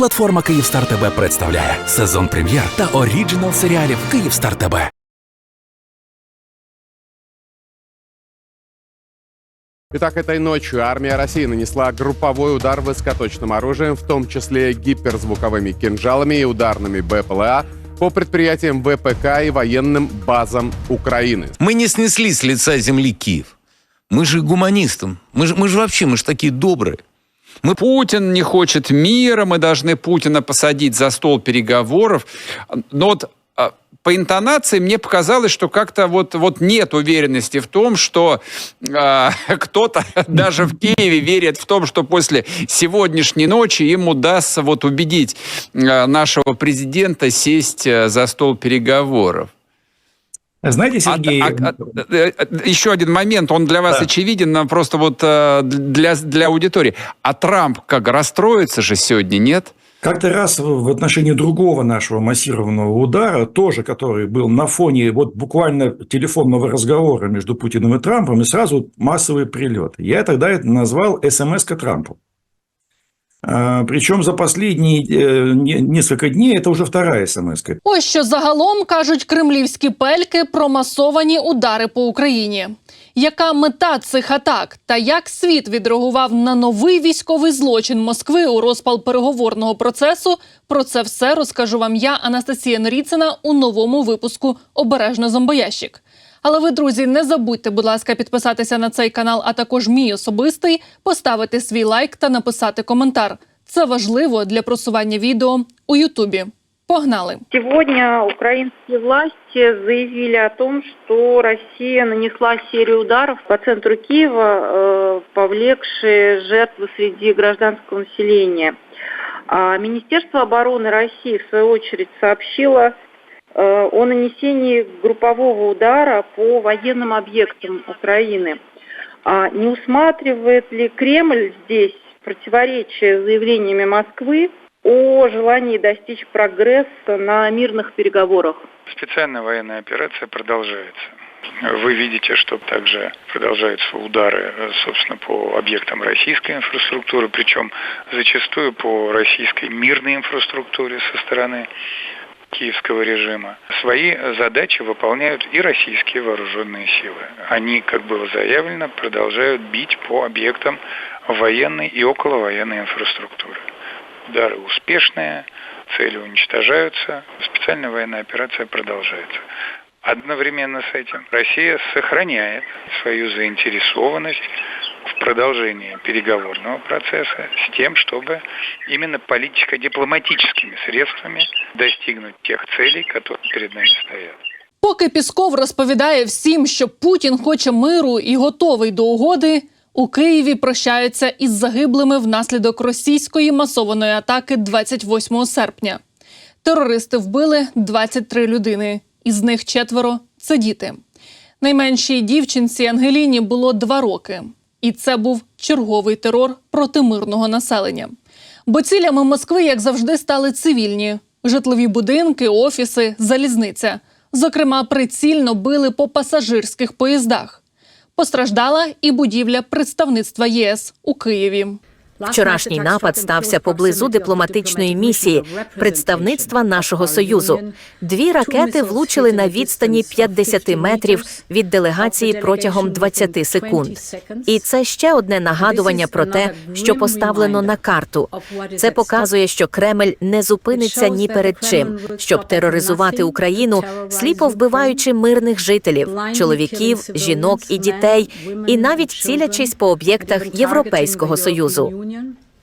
Платформа Київстар ТБ представляє сезон прем'єр та оріджинал серіалів Київстар ТБ. Итак, этой ночью армия России нанесла групповой удар высокоточным оружием, в том числе гиперзвуковыми кинжалами и ударными БПЛА по предприятиям ВПК и военным базам Украины. Мы не снесли с лица земли Киев. Мы же гуманисты. Мы же, мы же вообще, мы же такие добрые. Путин не хочет мира, мы должны Путина посадить за стол переговоров. Но вот а, по интонации мне показалось, что как-то вот, вот нет уверенности в том, что а, кто-то даже в Киеве верит в том, что после сегодняшней ночи им удастся вот убедить а, нашего президента сесть а, за стол переговоров. Знаете, А- Сергей, а- а- э, еще один момент, он для вас Да. очевиден, но просто вот э, для, для аудитории. А Трамп как расстроится же сегодня, нет? как-то раз в в отношении другого нашего массированного удара, тоже который был на фоне вот буквально телефонного разговора между Путиным и Трампом, и сразу массовый прилет. Я тогда это назвал СМС-ка Трампу. А, Причем за последние э, несколько дней это уже вторая смс -ка. Ось що загалом кажуть кремлівські пельки про масовані удари по Україні. Яка мета цих атак та як світ відреагував на новий військовий злочин Москви у розпал переговорного процесу? Про це все розкажу вам я, Анастасія Норіцина, у новому випуску Обережно зомбоящик. Але ви, друзі, не забудьте, будь ласка, підписатися на цей канал, а також мій особистий, поставити свій лайк та написати коментар. Це важливо для просування відео у Ютубі. Погнали! Сегодня украинские власти заявили о том, что Россия нанесла серию ударов по центру Киева, э, повлекшие жертвы среди гражданского населения. А Министерство обороны России, в свою очередь, сообщило э, о нанесении группового удара по военным объектам Украины. А не усматривает ли Кремль здесь противоречие заявлениями Москвы о желании достичь прогресса на мирных переговорах? Специальная военная операция продолжается. Вы видите, что также продолжаются удары, э, собственно, по объектам российской инфраструктуры, причем зачастую по российской мирной инфраструктуре со стороны киевского режима. Свои задачи выполняют и российские вооруженные силы. Они, как было заявлено, продолжают бить по объектам военной и околовоенной инфраструктуры. Удары успешные, цели уничтожаются, специальная военная операция продолжается. Одновременно с этим Россия сохраняет свою заинтересованность в продолжении переговорного процесса с тем, чтобы именно политико-дипломатическими средствами достигнуть тех целей, которые перед нами стоят. Поки Пісков розповідає всім, що Путін хоче миру і готовий до угоди, у Києві прощаються із загиблими внаслідок російської масованої атаки 28 серпня. Терористи вбили 23 людини, із них четверо це діти. Найменшій дівчинці Ангеліні було два роки, і це був черговий терор проти мирного населення. Бо цілями Москви, як завжди, стали цивільні житлові будинки, офіси, залізниця. Зокрема, прицільно били по пасажирських поїздах. Постраждала і будівля представництва ЄС у Києві. Вчорашній напад стався поблизу дипломатичної місії представництва нашого союзу. Дві ракети влучили на відстані 50 метрів від делегації протягом 20 секунд. І це ще одне нагадування про те, що поставлено на карту. Це показує, що Кремль не зупиниться ні перед чим, щоб тероризувати Україну, сліпо вбиваючи мирних жителів, чоловіків, жінок і дітей, і навіть цілячись по об'єктах Європейського союзу.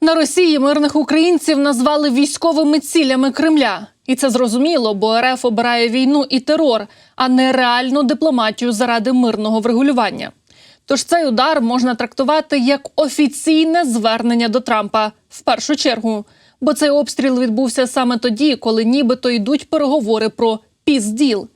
На Росії мирних українців назвали військовими цілями Кремля. І це зрозуміло, бо РФ обирає війну і терор, а не реальну дипломатію заради мирного врегулювання. Тож цей удар можна трактувати як офіційне звернення до Трампа в першу чергу. Бо цей обстріл відбувся саме тоді, коли нібито йдуть переговори про пізділ.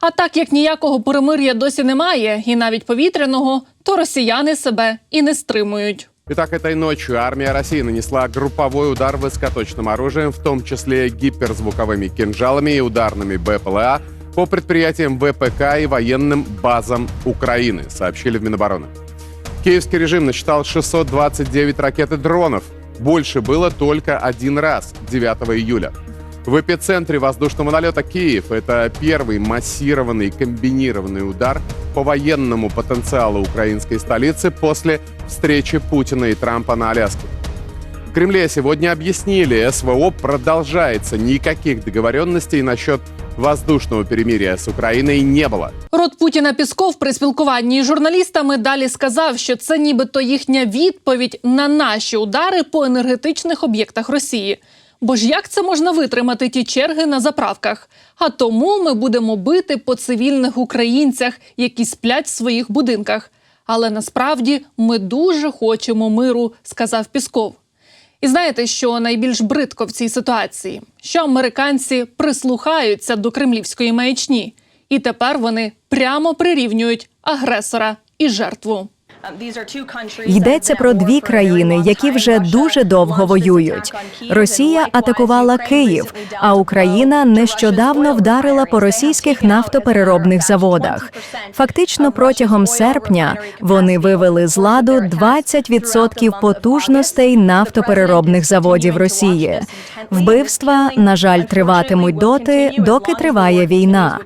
А так як ніякого перемир'я досі немає, і навіть повітряного, то росіяни себе і не стримують. Итак, этой ночью армия России нанесла групповой удар высокоточным оружием, в том числе гиперзвуковыми кинжалами и ударными БПЛА по предприятиям ВПК и военным базам Украины, сообщили в Минобороны. Киевский режим насчитал 629 ракет и дронов. Больше было только один раз, 9 июля. В эпицентре воздушного налета Киев это первый массированный комбинированный удар по военному потенциалу украинской столицы после встречи Путина и Трампа на Аляске. В Кремле сегодня объяснили, СВО продолжается, никаких договоренностей насчет воздушного перемирия с Украиной не было. Рот Путіна Пісков при спілкуванні з журналістами далі сказав, що це нібито їхня відповідь на наші удари по енергетичних об'єктах Росії. Бо ж як це можна витримати ті черги на заправках? А тому ми будемо бити по цивільних українцях, які сплять в своїх будинках. Але насправді ми дуже хочемо миру, сказав Пісков. І знаєте, що найбільш бридко в цій ситуації? Що американці прислухаються до кремлівської маячні, і тепер вони прямо прирівнюють агресора і жертву. Йдеться про дві країни, які вже дуже довго воюють. Росія атакувала Київ, а Україна нещодавно вдарила по російських нафтопереробних заводах. Фактично, протягом серпня вони вивели з ладу 20% потужностей нафтопереробних заводів Росії. Вбивства, на жаль, триватимуть доти, доки триває війна.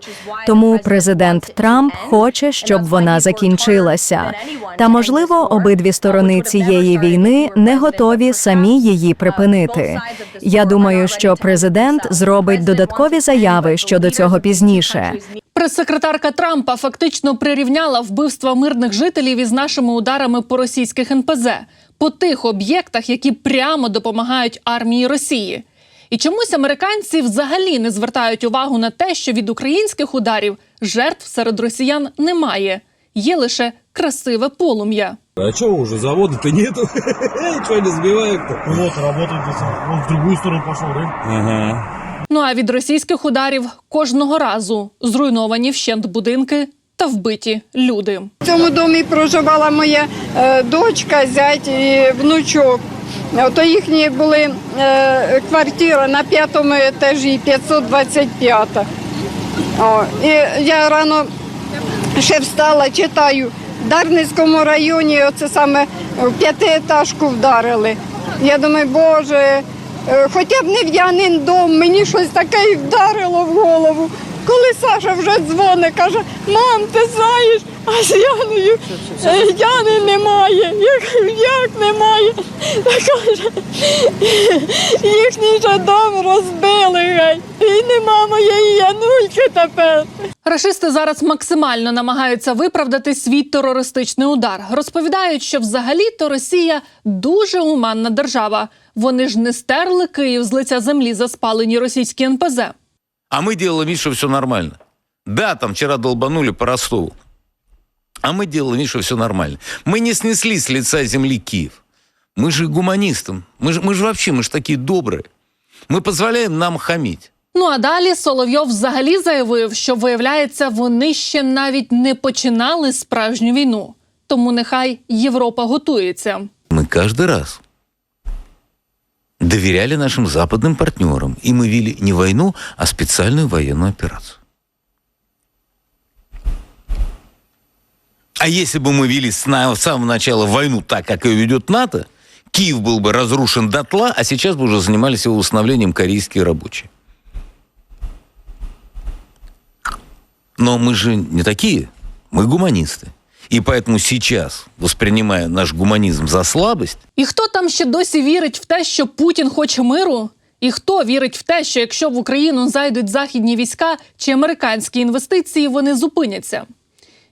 Тому президент Трамп хоче, щоб вона закінчилася. Та можливо, обидві сторони цієї війни не готові самі її припинити. Я думаю, що президент зробить додаткові заяви щодо цього пізніше. Прес-секретарка Трампа фактично прирівняла вбивства мирних жителів із нашими ударами по російських НПЗ по тих об'єктах, які прямо допомагають армії Росії. І чомусь американці взагалі не звертають увагу на те, що від українських ударів жертв серед росіян немає. Є лише красиве полум'я. А чего уже завода-то нету? Ничего не сбивает-то. Вот, работает, он в другую сторону пошел, да? Ага. Ну а від російських ударів кожного разу зруйновані вщент будинки та вбиті люди. В цьому домі проживала моя е, дочка, зять і внучок. Ото їхні були е, квартира на п'ятому етажі, 525. О, і я рано ще встала, читаю. В Дарницькому районі оце саме в п'ятиетажку вдарили. Я думаю, боже, е, хоча б не в'янин дом, мені щось таке вдарило в голову. Коли Саша вже дзвонить, каже, мам, ти знаєш, а з Яною е, Яни немає. Я кажу, як немає? Каже, їхній же дом розбили. І нема моєї Янульки тепер. Рашисти зараз максимально намагаються виправдати свій терористичний удар. Розповідають, що взагалі-то Росія дуже гуманна держава. Вони ж не стерли Київ з лиця землі за спалені російські НПЗ. А мы делали вид, что все нормально. Да, там вчера долбанули по Ростову. А мы делали вид, что все нормально. Мы не снесли с лица земли Киев. Мы же гуманисты. Мы же, мы же вообще, мы же такие добрые. Мы позволяем нам хамить. Ну а далі Соловйов взагалі заявив, що виявляється, вони ще навіть не починали справжню війну. Тому нехай Європа готується. Мы каждый раз доверяли нашим западным партнерам, и мы вели не войну, а специальную военную операцию. А если бы мы вели с самого начала войну так, как ее ведет НАТО, Киев был бы разрушен дотла, а сейчас бы уже занимались его восстановлением корейские рабочие. Но мы же не такие, мы гуманисты. И поэтому сейчас, воспринимая наш гуманізм за слабость, І хто там ще досі вірить в те, що Путін хоче миру? І хто вірить в те, що якщо в Україну зайдуть західні війська чи американські інвестиції, вони зупиняться?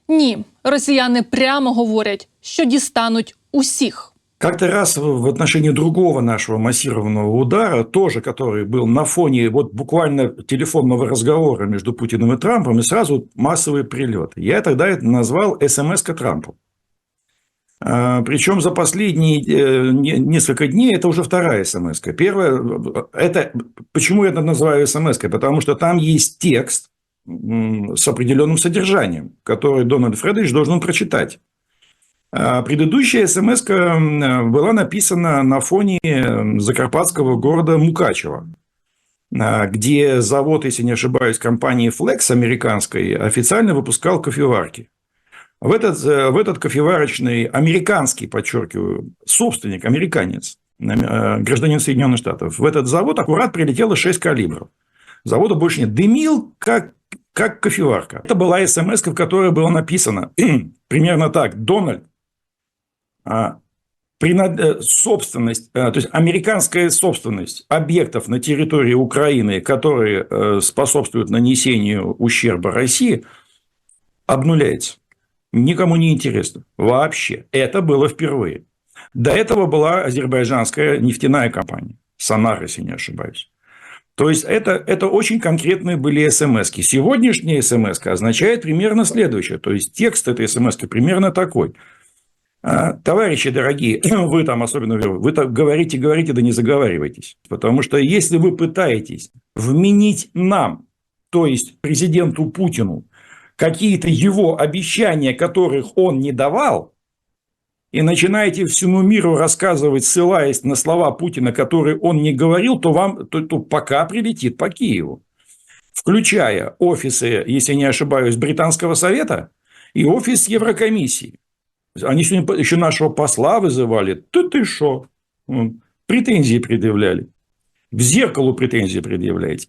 Ні, росіяни прямо говорять, що дістануть усіх. Как-то раз в отношении другого нашего массированного удара, тоже который был на фоне вот буквально телефонного разговора между Путиным и Трампом, и сразу массовые прилеты. Я тогда это назвал СМС-ка Трампу. А, Причем за последние э, не- несколько дней это уже вторая смс -ка. Первая, это, почему я это называю смс -кой? Потому что там есть текст с определенным содержанием, который Дональд Фредович должен прочитать. А Предыдущая смс была написана на фоне закарпатского города Мукачева, а, где завод, если не ошибаюсь, компании Flex американской официально выпускал кофеварки. В этот, э, в этот кофеварочный американский, подчеркиваю, собственник, американец, э, гражданин Соединенных Штатов. В этот завод аккурат прилетело 6 калибров. Завода больше нет. Дымил, как, как кофеварка. Это была смс, в которой было написано примерно так. Дональд, принад- э, собственность, э, то есть американская собственность объектов на территории Украины, которые э, способствуют нанесению ущерба России, обнуляется. Никому не интересно. Вообще. Это было впервые. До этого была азербайджанская нефтяная компания. Сонар, если не ошибаюсь. То есть, это, это очень конкретные были смс -ки. Сегодняшняя смс означает примерно следующее. То есть, текст этой смс примерно такой. А, Товарищи дорогие, вы там особенно, вы так говорите, говорите, да не заговаривайтесь. Потому что если вы пытаетесь вменить нам, то есть президенту Путину, какие-то его обещания, которых он не давал, и начинаете всему миру рассказывать, ссылаясь на слова Путина, которые он не говорил, то вам то, то пока прилетит по Киеву. Включая офисы, если не ошибаюсь, Британского совета и офис Еврокомиссии. Они сегодня еще нашего посла вызывали. Ты ты что? Претензии предъявляли. В зеркалу претензії пред'являєте.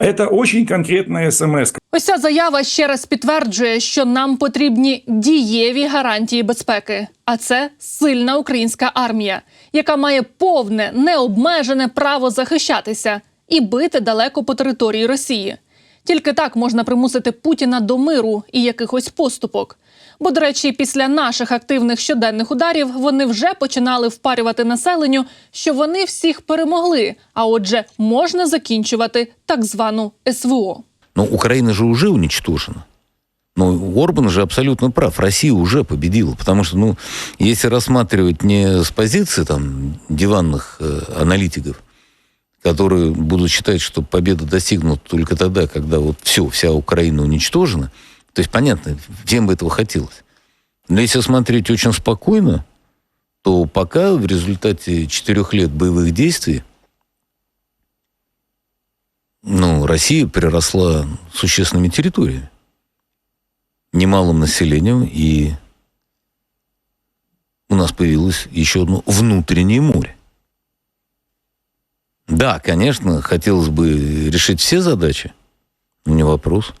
Це дуже конкретна смс. Ось ця заява ще раз підтверджує, що нам потрібні дієві гарантії безпеки. А це сильна українська армія, яка має повне необмежене право захищатися і бити далеко по території Росії. Тільки так можна примусити Путіна до миру і якихось поступок. Бо, до речі, після наших активних щоденних ударів вони вже починали впарювати населенню, що вони всіх перемогли. А отже, можна закінчувати так звану СВО. Но Украина же уже уничтожена. Но Орбан же абсолютно прав. Россия уже победила. Потому что, ну, если рассматривать не с позиции там диванных э, аналитиков, которые будут считать, что победа достигнута только тогда, когда вот все, вся Украина уничтожена, то есть понятно, всем бы этого хотелось. Но если смотреть очень спокойно, то пока в результате четырех лет боевых действий ну, Россия приросла существенными территориями, немалым населением, и у нас появилось еще одно внутреннее море. Да, конечно, хотелось бы решить все задачи, не вопрос.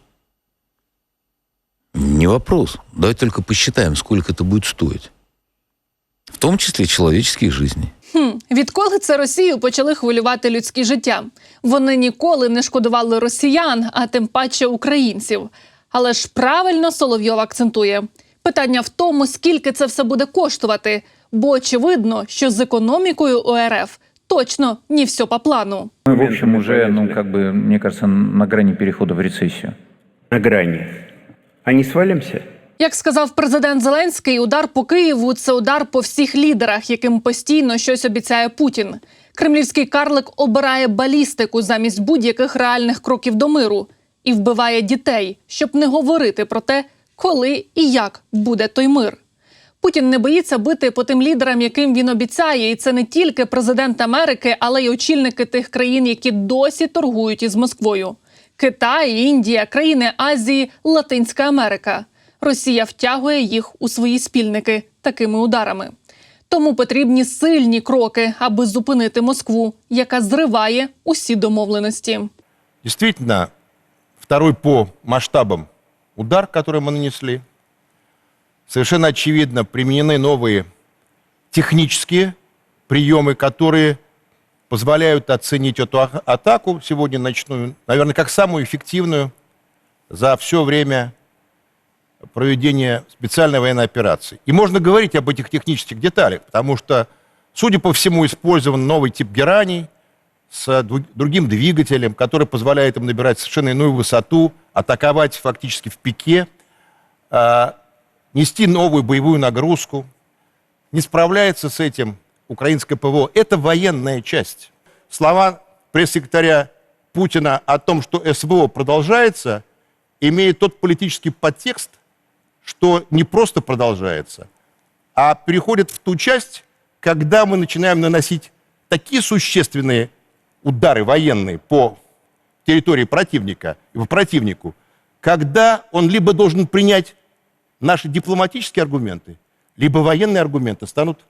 Не вопрос. Давайте только посчитаем, сколько это будет стоить. В том числе человеческих жизней. Хм, відколи це Росію почали хвилювати людські життя? Вони ніколи не шкодували росіян, а тим паче українців. Але ж правильно Соловйов акцентує питання в тому, скільки це все буде коштувати, бо очевидно, що з економікою ОРФ точно не все по плану. Мы, в общем, уже, ну, как бы, мне кажется, на грани перехода в рецессию. На грани. А не свалимся? Як сказав президент Зеленський, удар по Києву це удар по всіх лідерах, яким постійно щось обіцяє Путін. Кремлівський карлик обирає балістику замість будь-яких реальних кроків до миру і вбиває дітей, щоб не говорити про те, коли і як буде той мир. Путін не боїться бити по тим лідерам, яким він обіцяє, і це не тільки президент Америки, але й очільники тих країн, які досі торгують із Москвою: Китай, Індія, країни Азії, Латинська Америка. Росія втягує їх у свої спільники такими ударами. Тому потрібні сильні кроки, аби зупинити Москву, яка зриває усі домовленості. Действительно, второй по масштабам удар, который мы нанесли. Совершенно очевидно, применены новые технические приемы, которые позволяют оценить эту а- атаку сегодня ночную, наверное, как самую эффективную за все время проведения специальной военной операции. И можно говорить об этих технических деталях, потому что, судя по всему, использован новый тип гераний с другим двигателем, который позволяет им набирать совершенно иную высоту, атаковать фактически в пике, а, нести новую боевую нагрузку. Не справляется с этим украинское ПВО. Это военная часть. Слова пресс-секретаря Путина о том, что СВО продолжается, имеет тот политический подтекст, что не просто продолжается, а переходит в ту часть, когда мы начинаем наносить такие существенные удары военные по территории противника, по противнику, когда он либо должен принять наши дипломатические аргументы, либо военные аргументы станут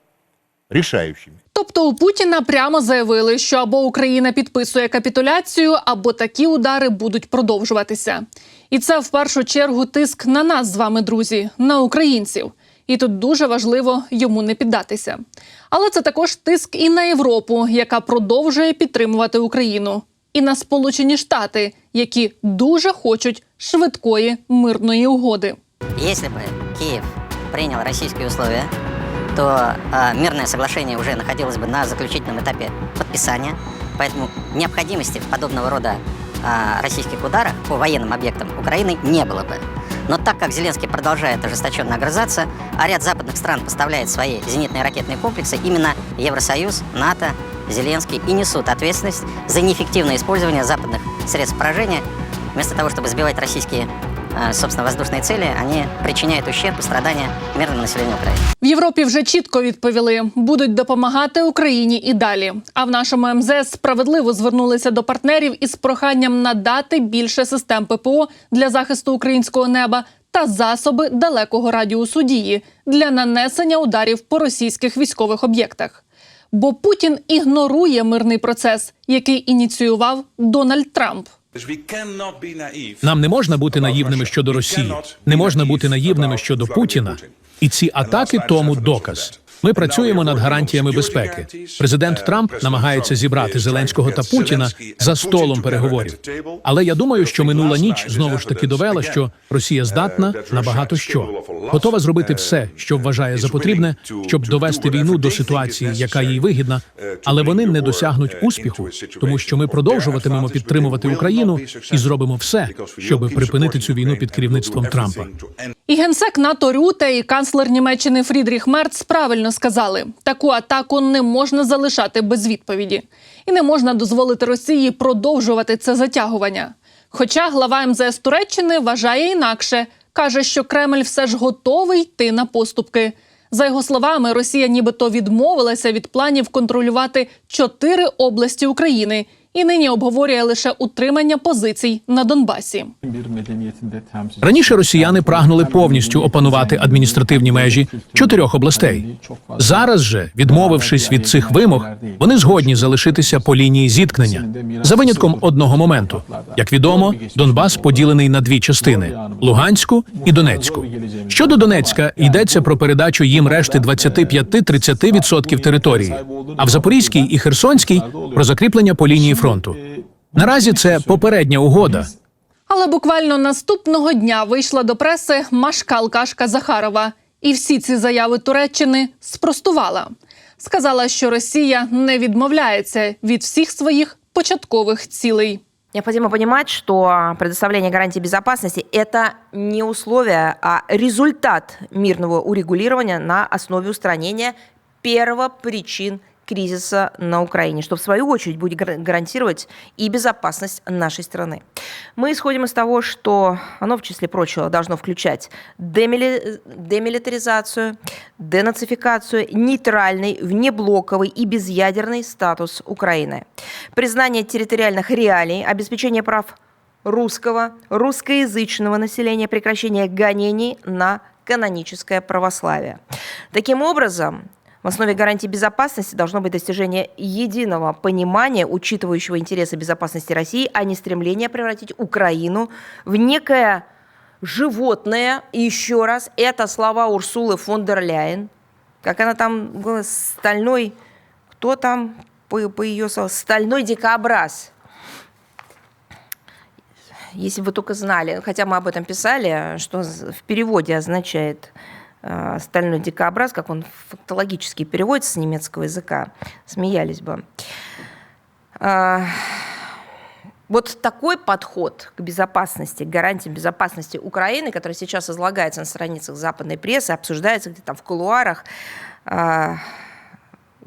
решающими. Тобто у Путіна прямо заявили, що або Україна підписує капітуляцію, або такі удари будуть продовжуватися. І це в першу чергу тиск на нас з вами, друзі, на українців. І тут дуже важливо йому не піддатися. Але це також тиск і на Європу, яка продовжує підтримувати Україну, і на Сполучені Штати, які дуже хочуть швидкої мирної угоди. Если бы Киев принял российские условия, то э, мирное соглашение уже находилось бы на заключительном этапе подписания. Поэтому необходимости в подобного рода э, российских ударах по военным объектам Украины не было бы. Но так как Зеленский продолжает ожесточенно огрызаться, а ряд западных стран поставляет свои зенитные ракетные комплексы, именно Евросоюз, НАТО, Зеленский и несут ответственность за неэффективное использование западных средств поражения. Вместо того, чтобы сбивать российские, собственно, воздушные цели, они причиняют ущерб и страдания мирному населению Украины. В Європі вже чітко відповіли, будуть допомагати Україні і далі. А в нашому МЗС справедливо звернулися до партнерів із проханням надати більше систем ППО для захисту українського неба та засоби далекого радіусу дії для нанесення ударів по російських військових об'єктах. Бо Путін ігнорує мирний процес, який ініціював Дональд Трамп. Нам не можна бути наївними щодо Росії, не можна бути наївними щодо Путіна. І ці атаки тому доказ. Ми працюємо над гарантіями безпеки. Президент Трамп намагається зібрати Зеленського та Путіна за столом переговорів. Але я думаю, що минула ніч знову ж таки довела, що Росія здатна на багато що готова зробити все, що вважає за потрібне, щоб довести війну до ситуації, яка їй вигідна, але вони не досягнуть успіху, тому що ми продовжуватимемо підтримувати Україну і зробимо все, щоб припинити цю війну під керівництвом Трампа. І генсек НАТО Рюте і канцлер Німеччини Фрідріх Мерц правильно сказали: таку атаку не можна залишати без відповіді, і не можна дозволити Росії продовжувати це затягування. Хоча глава МЗС Туреччини вважає інакше, каже, що Кремль все ж готовий йти на поступки. За його словами, Росія нібито відмовилася від планів контролювати чотири області України і нині обговорює лише утримання позицій на Донбасі. Раніше росіяни прагнули повністю опанувати адміністративні межі чотирьох областей. Зараз же, відмовившись від цих вимог, вони згодні залишитися по лінії зіткнення за винятком одного моменту. Як відомо, Донбас поділений на дві частини: Луганську і Донецьку. Щодо Донецька йдеться про передачу їм решти 25-30% території, а в Запорізькій і Херсонській про закріплення по лінії фронту. Наразі це попередня угода. Але буквально наступного дня вийшла до преси Машка Алкашка Захарова, і всі ці заяви Туреччини спростувала. Сказала, що Росія не відмовляється від всіх своїх початкових цілей. Необходимо понимать, что предоставление гарантий безопасности – это не условие, а результат мирного урегулирования на основе устранения первопричин кризиса на Украине, что в свою очередь будет гар- гарантировать и безопасность нашей страны. Мы исходим из того, что оно, в числе прочего, должно включать демили- демилитаризацию, денацификацию, нейтральный, внеблоковый и безъядерный статус Украины, признание территориальных реалий, обеспечение прав русского, русскоязычного населения, прекращение гонений на каноническое православие. Таким образом, в основе гарантии безопасности должно быть достижение единого понимания, учитывающего интересы безопасности России, а не стремление превратить Украину в некое животное. И еще раз, это слова Урсулы фон дер Ляйен. Как она там говорила, стальной, кто там, по, по ее словам, стальной дикобраз. Если бы вы только знали, хотя мы об этом писали, что в переводе означает стальной дикобраз, как он фактологически переводится с немецкого языка, смеялись бы. А, Вот такой подход к безопасности, к гарантиям безопасности Украины, который сейчас излагается на страницах западной прессы, обсуждается где-то там в кулуарах, а,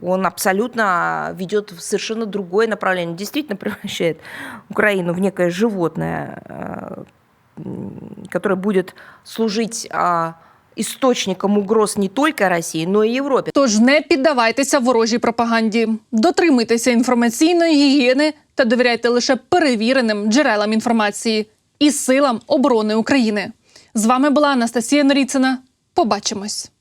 он абсолютно ведет в совершенно другое направление, действительно превращает Украину в некое животное, которое будет служить а, істочником угроз не тільки Росії, но й Європі. Тож не піддавайтеся ворожій пропаганді, дотримуйтеся інформаційної гігієни та довіряйте лише перевіреним джерелам інформації і силам оборони України. З вами була Анастасія Норіцина. Побачимось.